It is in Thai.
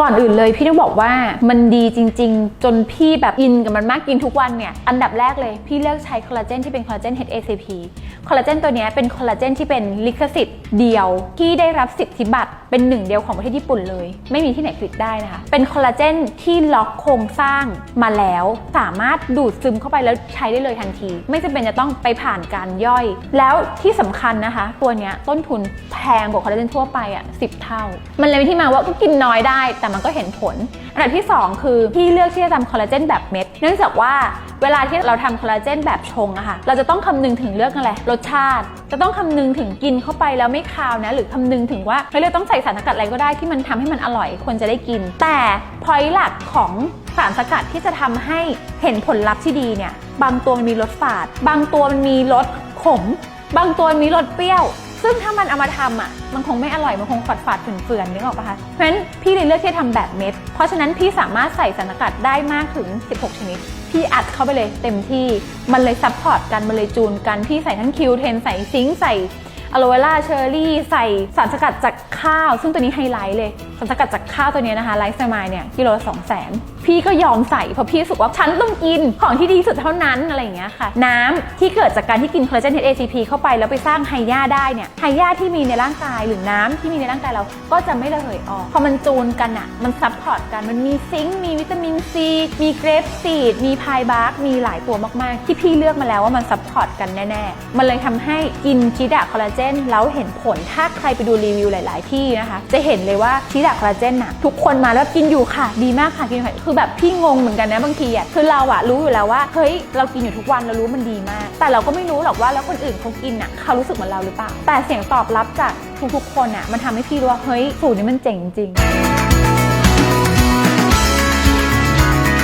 ก่อนอื่นเลยพี่ต้องบอกว่ามันดีจริง ๆ จนพี่แบบอินกับมันมากกินทุกวันเนี่ย อันดับแรกเลยพี่เลือกใช้คอลลาเจนที่เป็นคอลลาเจน HACP คอลลาเจนตัวนี้เป็นคอลลาเจนที่เป็นลิขสิทธิ์เดียว ที่ได้รับสิทธิบัตรเป็นหนึ่งเดียวของประเทศญี่ปุ่นเลย ไม่มีที่ไหนผลิตได้นะคะ เป็นคอลลาเจนที่ล็อกโครงสร้างมาแล้ว สามารถดูดซึมเข้าไปแล้วใช้ได้เลยทันที ไม่จำเป็นจะต้องไปผ่านการย่อย แล้วที่สำคัญนะคะ ตัวนี้ต้นทุนแพงกว่าคอลลาเจนทั่วไปอะสิเท่า มันเลยเป็นที่มาว่าก็กินน้อยได้แต่มันก็เห็นผล อันดับที่ 2 คือพี่เลือกที่จะทำคอลลาเจนแบบเม็ด เนื่องจากว่าเวลาที่เราทำคอลลาเจนแบบชงอะค่ะ เราจะต้องคำนึงถึงเรื่องอะไร รสชาติ จะต้องคำนึงถึงกินเข้าไปแล้วไม่คาวนะ หรือคำนึงถึงว่าเฮ้ยเราต้องใส่สารสกัดอะไรก็ได้ที่มันทำให้มันอร่อยควรจะได้กิน แต่พอยหลักของสารสกัดที่จะทำให้เห็นผลลัพธ์ที่ดีเนี่ย บางตัวมันมีรสฝาด บางตัวมันมีรสขม บางตัวมีรสเปรี้ยว ซึ่งถ้ามันเอามาทำอะ มันคงไม่อร่อย มันคงฝาดฝาดๆเฟื่อนๆนึกออกปะคะเพราะฉะนั้นพี่เลยเลือกที่จะทำแบบเม็ด เพราะฉะนั้นพี่สามารถใส่สารสกัดได้มากถึง 16 ชนิด พี่อัดเข้าไปเลยเต็มที่ มันเลยซัพพอร์ตกัน มันเลยจูนกัน พี่ใส่ทั้งคิวเทน ใส่ซิงค์ใส่ อะโลเวล่าเชอร์รี่ใส่สารสกัดจากข้าว ซึ่งตัวนี้ไฮไลท์เลยสารสกัดจากข้าวตัวนี้นะคะไลฟ์สมายเนี่ยกิโลละสองแสนพี่ก็ยอมใส่เพราะพี่รู้สึกว่าฉันต้องกินของที่ดีสุดเท่านั้นอะไรอย่างเงี้ยค่ะ น้ำที่เกิดจากการที่กินคอลลาเจน HACP เข้าไปแล้วไปสร้างไฮยาได้เนี่ยไฮยาที่มีในร่างกายหรือน้ำที่มีในร่างกายเราก็จะไม่ระเหยออกพอมันจูนกันอะมันซับพอร์ตกันมันมีซิงค์มีวิตามินซีมีเกรปซีดมีพายบาร์กมีหลายตัวมากๆ ที่พี่เลือกมาแล้วว่ามันซับพอร์ตกันแน่ๆมันเลยทำให้กินชิดะคอลลาเจนแล้วเห็นผลถ้าใครไปดูรีวิวหลาย ๆ ที่นะคะ จะเห็นเลยว่าชิดะคอลลาเจนน่ะทุกคนมาแล้วกินอยู่ค่ะ ดีมากค่ะกินอยู่ค่ะคือแบบพี่งงเหมือนกันนะบางทีอะคือเราอะรู้อยู่แล้วว่าเฮ้ยเรากินอยู่ทุกวันเรารู้มันดีมาก แต่เราก็ไม่รู้หรอกว่าแล้วคนอื่นเขากินอะเขารู้สึกเหมือนเราหรือเปล่าแต่เสียงตอบรับจากทุกๆคนอะมันทำให้พี่รู้ว่าเฮ้ยสูตรนี้มันเจ๋งจริง